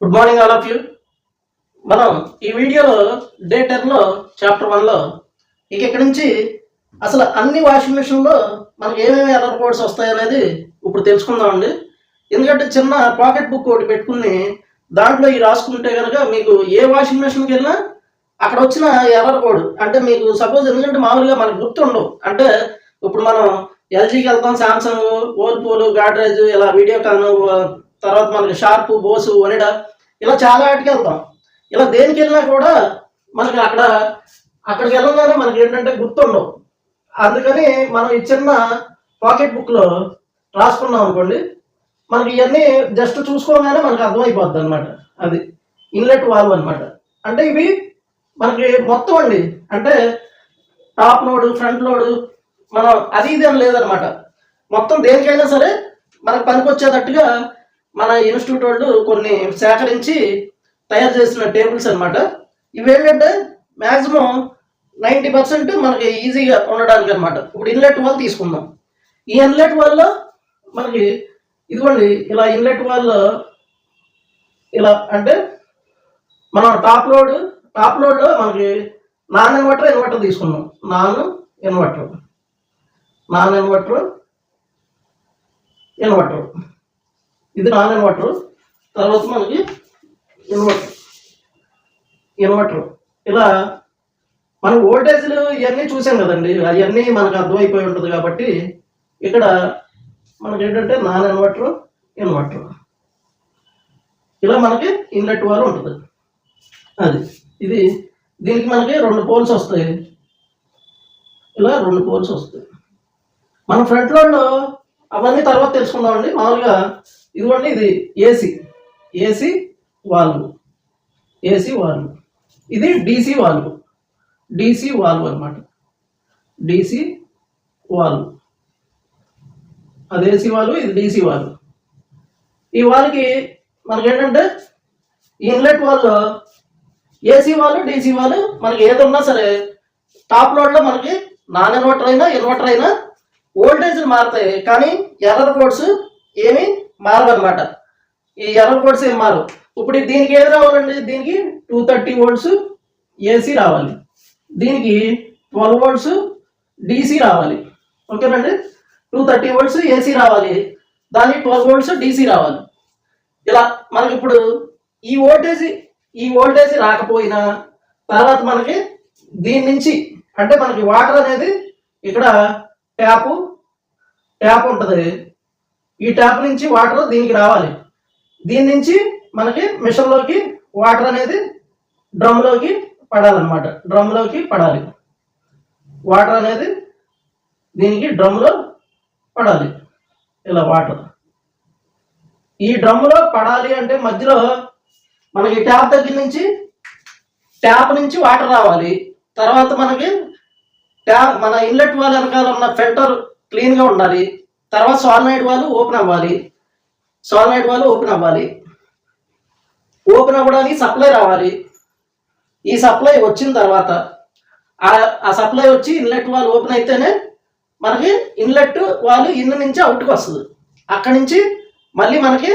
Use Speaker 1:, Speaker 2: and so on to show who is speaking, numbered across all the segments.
Speaker 1: Good morning all of you మనం ఈ వీడియోలో డే టెన్లో చాప్టర్ వన్లో ఇక ఇక్కడి నుంచి అసలు అన్ని వాషింగ్ మిషన్లో మనకి ఏమేమి ఎర్రర్ కోడ్స్ వస్తాయనేది ఇప్పుడు తెలుసుకుందామండి ఎందుకంటే చిన్న పాకెట్ బుక్ ఒకటి పెట్టుకుని దాంట్లో ఈ రాసుకుంటే కనుక మీకు ఏ వాషింగ్ మిషన్కి వెళ్ళినా అక్కడ వచ్చిన ఎర్రర్ కోడ్ అంటే మీకు సపోజ్ ఎందుకంటే మామూలుగా మనకు గుర్తుండవు. అంటే ఇప్పుడు మనం ఎల్జీకి వెళ్తాం సామ్సంగ్ ఓల్పూలు గాడ్రేజ్ ఇలా వీడియోకాన్ తర్వాత మనకి షార్ప్ బోసు వనిడ ఇలా చాలా వాటికి వెళ్తాం. ఇలా దేనికి వెళ్ళినా కూడా మనకి అక్కడ అక్కడికి వెళ్ళగానే మనకి ఏంటంటే గుర్తుండవు. అందుకని మనం ఈ చిన్న పాకెట్ బుక్లో రాసుకున్నాం అనుకోండి మనకి ఇవన్నీ జస్ట్ చూసుకోగానే మనకి అర్థమైపోద్ది అనమాట అది ఇన్లెట్ వాల్వ్ అనమాట అంటే ఇవి మనకి మొత్తం అండి. అంటే టాప్ లోడ్ ఫ్రంట్ లోడ్ మనం అది ఇది అని లేదనమాట మొత్తం దేనికైనా సరే మనకు పనికొచ్చేటట్టుగా మన ఇన్స్టిట్యూట్ వాళ్ళు కొన్ని సేకరించి తయారు చేసిన టేబుల్స్ అనమాట ఇవేంటంటే మ్యాక్సిమం నైంటీ పర్సెంట్ మనకి ఈజీగా ఉండడానికి అనమాట ఇప్పుడు ఇన్లెట్ వాల్ తీసుకుందాం. ఈ ఇన్లెట్ వల్ల మనకి ఇదిగోండి ఇలా ఇన్లెట్ వాల్ ఇలా అంటే మనం టాప్ లోడ్ టాప్ లోడ్లో మనకి నాన్ ఇన్వర్టర్ ఇన్వర్టర్ తీసుకున్నాం non inverter. Non inverter inverter. ఇది నాన్ ఇన్వర్టర్ తర్వాత మనకి ఇన్వర్టర్ ఇన్వర్టర్ ఇలా మనం ఓల్టేజ్లు ఇవన్నీ చూసాం కదండి. అవన్నీ మనకు అర్థమైపోయి ఉంటుంది కాబట్టి ఇక్కడ మనకి ఏంటంటే నాన్ ఇన్వర్టర్ ఇన్వర్టర్ ఇలా మనకి ఇన్లెట్ వారు ఉంటుంది. అది. ఇది దీనికి మనకి రెండు పోల్స్ వస్తాయి. ఇలా రెండు పోల్స్ వస్తాయి. మన ఫ్రంట్ లోడ్లో అవన్నీ తర్వాత తెలుసుకుందామండి. మామూలుగా ఇదిగోండి ఇది AC AC valve AC valve ఇది డీసీ వాల్వ్ డీసీ వాల్వ్ అనమాట డీసీ వాల్వ్ అది ఏసీ వాల్వ్ ఇది డీసీ వాల్వ్ ఈ వాల్వ్కి మనకేంటంటే ఈ ఇన్లెట్ వాళ్ళు ఏసీ వాళ్ళు డీసీ వాళ్ళు మనకి ఏది ఉన్నా సరే టాప్ లోడ్లో మనకి నాన్ ఇన్వర్టర్ అయినా ఇన్వర్టర్ అయినా వోల్టేజ్లు మారుతాయి. కానీ ఎర్రర్ కోడ్స్ ఏమీ మారవన్నమాట ఈ ఎర్ర కోడ్స్ ఏం మారు ఇప్పుడు దీనికి ఏది రావాలండి? దీనికి టూ థర్టీ వోల్ట్స్ ఏసీ రావాలి. దీనికి ట్వెల్వ్ వోల్ట్స్ డీసీ రావాలి. ఓకేనండి? టూ థర్టీ వోల్ట్స్ ఏసీ రావాలి. దానికి ట్వెల్వ్ వోల్ట్స్ డీసీ రావాలి. ఇలా మనకి ఇప్పుడు ఈ వోల్టేజ్ ఈ వోల్టేజ్ రాకపోయినా తర్వాత మనకి దీని నుంచి అంటే మనకి వాటర్ అనేది ఇక్కడ ట్యాప్ ట్యాప్ ఉంటుంది. ఈ ట్యాప్ నుంచి వాటర్ దీనికి రావాలి. దీని నుంచి మనకి మిషన్లోకి వాటర్ అనేది డ్రమ్లోకి పడాలన్నమాట. డ్రమ్లోకి పడాలి. వాటర్ అనేది దీనికి డ్రమ్లో పడాలి. ఇలా వాటర్. ఈ డ్రమ్లో పడాలి అంటే మధ్యలో మనకి ట్యాప్ దగ్గర నుంచి ట్యాప్ నుంచి వాటర్ రావాలి. తర్వాత మనకి ట్యాప్ మన ఇన్లెట్ వాళ్ళ వెనకాల ఉన్న ఫిల్టర్ క్లీన్గా ఉండాలి. తర్వాత సాల్నైట్ వాళ్ళు ఓపెన్ అవ్వాలి. సాల్నైట్ వాళ్ళు ఓపెన్ అవ్వాలి. ఓపెన్ అవ్వడానికి సప్లై రావాలి. ఈ సప్లై వచ్చిన తర్వాత ఆ- సప్లై వచ్చి ఇన్లెట్ వాళ్ళు ఓపెన్ అయితేనే మనకి ఇన్లెట్ వాళ్ళు ఇన్ నుంచి అవుట్కి వస్తుంది. అక్కడి నుంచి మళ్ళీ మనకి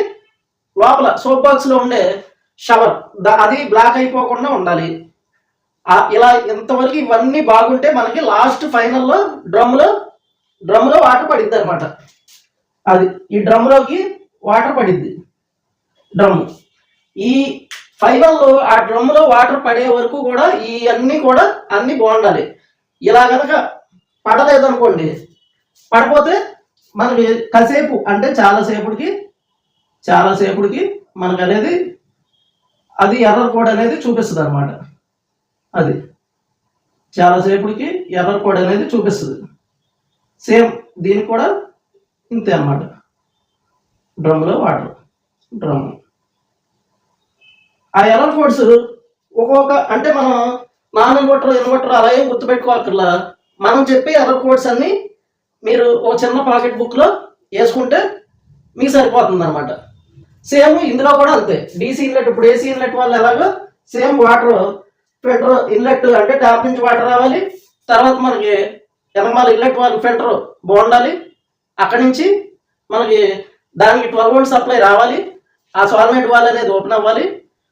Speaker 1: లోపల సోప్ బాక్స్లో ఉండే షవర్ అది బ్లాక్ అయిపోకుండా ఉండాలి. ఇలా ఇంతవరకు ఇవన్నీ బాగుంటే మనకి లాస్ట్ ఫైనల్లో డ్రమ్లో డ్రమ్లో వాటర్ పడిద్ది అనమాట అది ఈ డ్రమ్లోకి వాటర్ పడిద్ది. డ్రమ్. ఈ ఫైబర్లో ఆ డ్రమ్లో వాటర్ పడే వరకు కూడా ఈ అన్నీ కూడా అన్నీ బాగుండాలి. ఇలా కనుక పడలేదనుకోండి పడిపోతే మనకి కాసేపు అంటే చాలాసేపుడికి చాలాసేపుడికి మనకు అనేది అది ఎర్రర్ కోడ్ అనేది చూపిస్తుంది అనమాట అది చాలాసేపుడికి ఎర్రర్ కోడ్ అనేది చూపిస్తుంది. సేమ్ దీనికి కూడా ఇంతే అన్నమాట. డ్రమ్లో వాటర్. డ్రమ్ ఆ ఎలర్ కోడ్స్ ఒక్కొక్క అంటే మనం నాన్ ఇన్వర్టర్ ఇన్వర్టర్ అలా ఏం మనం చెప్పే ఎర్రర్ కోడ్స్ అన్ని మీరు ఒక చిన్న పాకెట్ బుక్లో వేసుకుంటే మీకు సరిపోతుంది అనమాట సేమ్ ఇందులో కూడా అంతే. డీసీ ఇన్లెట్ ఇప్పుడు ఏసీ ఇన్లెట్ వాళ్ళు ఎలాగో సేమ్ వాటర్ ఫిల్టర్ ఇన్లెట్ అంటే ట్యాప్ నుంచి వాటర్ రావాలి. తర్వాత మనకి ఎనమాల ఇన్లెట్ వాళ్ళ ఫిల్టర్ బాగుండాలి. అక్కడి నుంచి మనకి దానికి ట్వెల్వ్ వోల్ట్ సప్లై రావాలి. ఆ సాల్వెంట్ వాల్ అనేది ఓపెన్ అవ్వాలి.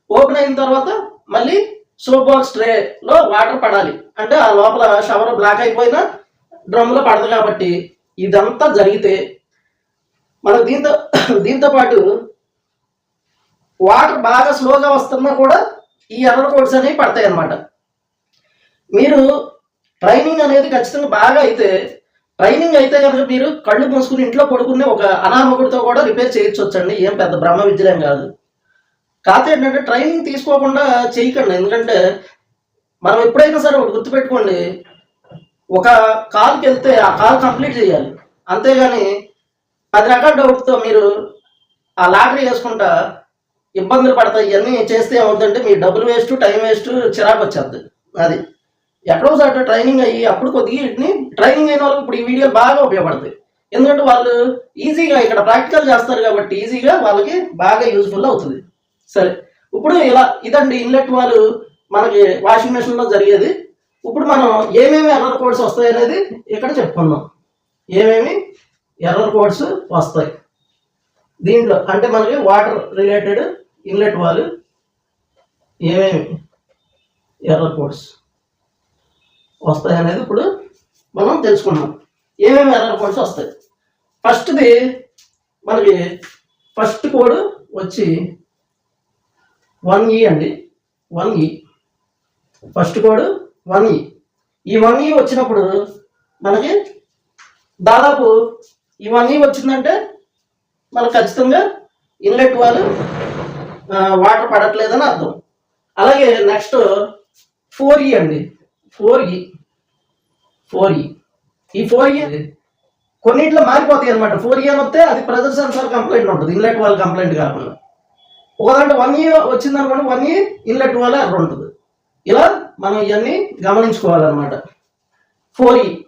Speaker 1: ఓపెన్ అయిన తర్వాత మళ్ళీ సోప్ బాక్స్ ట్రేలో వాటర్ పడాలి. అంటే ఆ లోపల షవర్ బ్లాక్ అయిపోయినా డ్రమ్లో పడదు కాబట్టి ఇదంతా జరిగితే మనకు దీంతో దీంతో పాటు వాటర్ బాగా స్లోగా వస్తున్నా కూడా ఈ ఎర్ర కోడ్స్ అనేవి పడతాయి అన్నమాట మీరు ట్రైనింగ్ అనేది ఖచ్చితంగా బాగా అయితే ట్రైనింగ్ అయితే కనుక మీరు కళ్ళు మూసుకుని ఇంట్లో పడుకునే ఒక అనామకుడితో కూడా రిపేర్ చేయొచ్చండి. ఏం పెద్ద బ్రహ్మ విద్యలేం కాదు. కాకపోతే ఏంటంటే ట్రైనింగ్ తీసుకోకుండా చేయకండి. ఎందుకంటే మనం ఎప్పుడైనా సరే ఒకటి గుర్తుపెట్టుకోండి. ఒక కాల్కి వెళ్తే ఆ కాల్ కంప్లీట్ చేయాలి. అంతేగాని పది రకాల డౌట్తో మీరు ఆ లాటరీ వేసుకుంటా ఇబ్బందులు పడతాయి. ఇవన్నీ చేస్తే ఏమవుతుందంటే మీ డబ్బులు వేస్ట్ టైం వేస్ట్ చిరాకు వచ్చేది అది. ఎక్కడో సార్ ట్రైనింగ్ అయ్యి అప్పుడు కొద్దిగా వీటిని ట్రైనింగ్ అయిన వాళ్ళకి ఇప్పుడు ఈ వీడియోలు బాగా ఉపయోగపడతాయి. ఎందుకంటే వాళ్ళు ఈజీగా ఇక్కడ ప్రాక్టికల్ చేస్తారు కాబట్టి ఈజీగా వాళ్ళకి బాగా యూజ్ఫుల్ అవుతుంది. సరే ఇప్పుడు ఇలా ఇదండి ఇన్లెట్ వాళ్ళు మనకి వాషింగ్ మెషిన్లో జరిగేది. ఇప్పుడు మనం ఏమేమి ఎర్రర్ కోడ్స్ వస్తాయి అనేది ఇక్కడ చెప్పుకున్నాం ఏమేమి ఎర్రర్ కోడ్స్ వస్తాయి? దీంట్లో అంటే మనకి వాటర్ రిలేటెడ్ ఇన్లెట్ వాళ్ళు ఏమేమి ఎర్రర్ కోడ్స్ వస్తాయి అనేది ఇప్పుడు మనం తెలుసుకున్నాం. ఏమేమి ఎర్రర్ కోడ్స్ వస్తాయి? ఫస్ట్ది మనకి ఫస్ట్ కోడ్ వచ్చి వన్ e e. e. ఈ అండి. వన్ ఈ ఫస్ట్ కోడ్ వన్ ఈ ఈ వన్ ఈ వచ్చినప్పుడు మనకి దాదాపు ఈ వన్ ఈ వచ్చిందంటే మనకు ఖచ్చితంగా ఇన్లెట్ వాళ్ళు వాటర్ పడట్లేదని అర్థం. అలాగే నెక్స్ట్ ఫోర్ ఈ అండి. ఫోర్ ఈ. ఫోర్ ఈ. ఈ ఫోర్ ఈ కొన్నిట్లో మారిపోతాయి అనమాట ఫోర్ ఇయర్ వస్తే అది ప్రెజర్ సెన్సార్ కంప్లైంట్ ఉంటుంది. ఇన్లెట్ వాళ్ళ కంప్లైంట్ కాకుండా. ఒకదంటే వన్ ఇయర్ వచ్చింది అనుకోండి వన్ ఇయర్ ఇన్లెట్ వాళ్ళ ఎర్ర ఉంటుంది. ఇలా మనం ఇవన్నీ గమనించుకోవాలన్నమాట. ఫోర్ ఈ.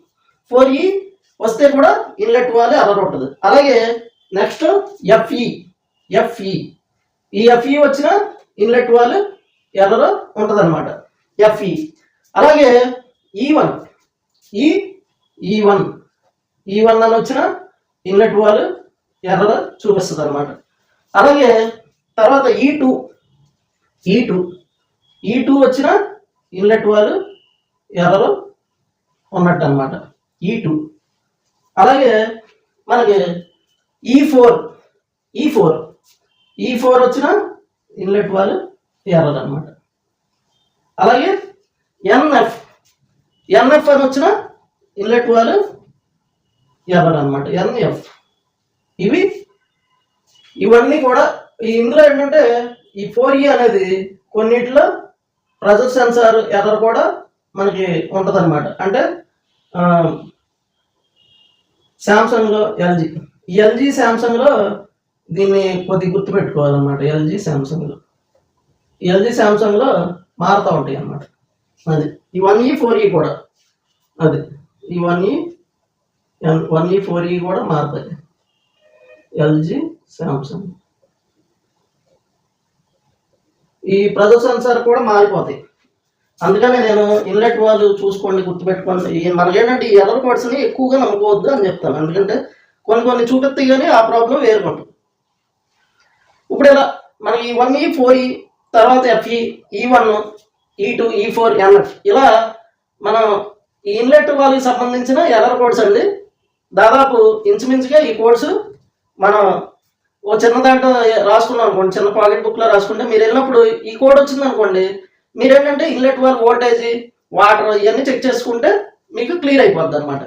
Speaker 1: ఫోర్ ఈ వస్తే కూడా ఇన్లెట్ వాళ్ళే ఎర్ర ఉంటుంది. అలాగే next FE FE E FE వచ్చిన ఇన్లెట్ వాళ్ళు ఎర్ర ఉంటుంది అనమాట ఎఫ్ఈ అలాగే ఈ వన్ ఈ ఈ వన్ ఈ వన్ అని వచ్చిన ఇన్లెట్ వాల్ ఎర్ర చూపిస్తుంది అనమాట అలాగే తర్వాత ఈ టూ ఈ టూ ఈ టూ వచ్చిన ఇన్లెట్ వాల్ ఎర్రలో ఉన్నట్టు అనమాట ఈ e టూ అలాగే మనకి ఈ ఫోర్ ఈ ఫోర్ ఈ ఫోర్ వచ్చిన ఇన్లెట్ వాల్ ఎర్రలు అనమాట అలాగే ఎన్ఎఫ్. ఎన్ఎఫ్ అని వచ్చిన ఇన్లెట్ వాళ్ళు ఎర్రలు అనమాట ఎన్ఎఫ్. ఇవి ఇవన్నీ కూడా ఈ ఇందులో ఏంటంటే ఈ ఫోర్ ఈ అనేది కొన్నిట్లో ప్రెజర్ సెన్సార్ ఎర్రర్ కూడా మనకి ఉంటదన్నమాట. అంటే శాంసంగ్లో ఎల్జీ. ఎల్జీ శాంసంగ్లో దీన్ని కొద్ది గుర్తుపెట్టుకోవాలన్నమాట. ఎల్జీ శాంసంగ్లో. ఎల్జీ శాంసంగ్లో మారుతూ ఉంటాయి అన్నమాట అది. ఈ వన్ ఈ ఫోర్ ఈ కూడా. అది. ఈ వన్ ఈ వన్ ఈ ఫోర్ ఈ కూడా మారుతాయి. ఎల్జీ శాంసంగ్ ఈ ప్రజల సెన్సార్ కూడా మారిపోతాయి. అందుకనే నేను ఇన్లెట్ వాళ్ళు చూసుకోండి గుర్తుపెట్టుకోండి. మనకేంటంటే ఈ ఎర్రర్ కోడ్స్ని ఎక్కువగా నమ్ముకోవద్దు అని చెప్తాను. ఎందుకంటే కొన్ని కొన్ని చూపిస్తాయి కానీ ఆ ప్రాబ్లం వేరుకుంటుంది. ఇప్పుడు ఇలా మనకి ఈ వన్ ఈ ఫోర్ ఈ తర్వాత ఎఫ్ఈ ఈ వన్ ఈ టూ ఈ ఫోర్ ఎన్ఎఫ్ ఇలా మనం ఈ ఇన్లెట్ వాళ్ళకి సంబంధించిన ఎర్రర్ కోడ్స్ అండి. దాదాపు ఇంచుమించుగా ఈ కోడ్స్ మనం ఓ చిన్న దాంట్లో రాసుకున్నాం అనుకోండి చిన్న పాకెట్ బుక్లో రాసుకుంటే మీరు వెళ్ళినప్పుడు ఈ కోడ్ వచ్చింది అనుకోండి మీరేంటంటే ఇన్లెట్ వాల్ వోల్టేజ్ వాటర్ ఇవన్నీ చెక్ చేసుకుంటే మీకు క్లియర్ అయిపోద్ది అనమాట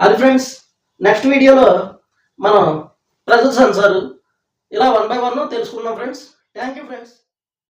Speaker 1: అది ఫ్రెండ్స్ నెక్స్ట్ వీడియోలో మనం ప్రెజర్ సెన్సార్ ఇలా వన్ బై వన్ తెలుసుకున్నాం ఫ్రెండ్స్ థ్యాంక్ యూ ఫ్రెండ్స్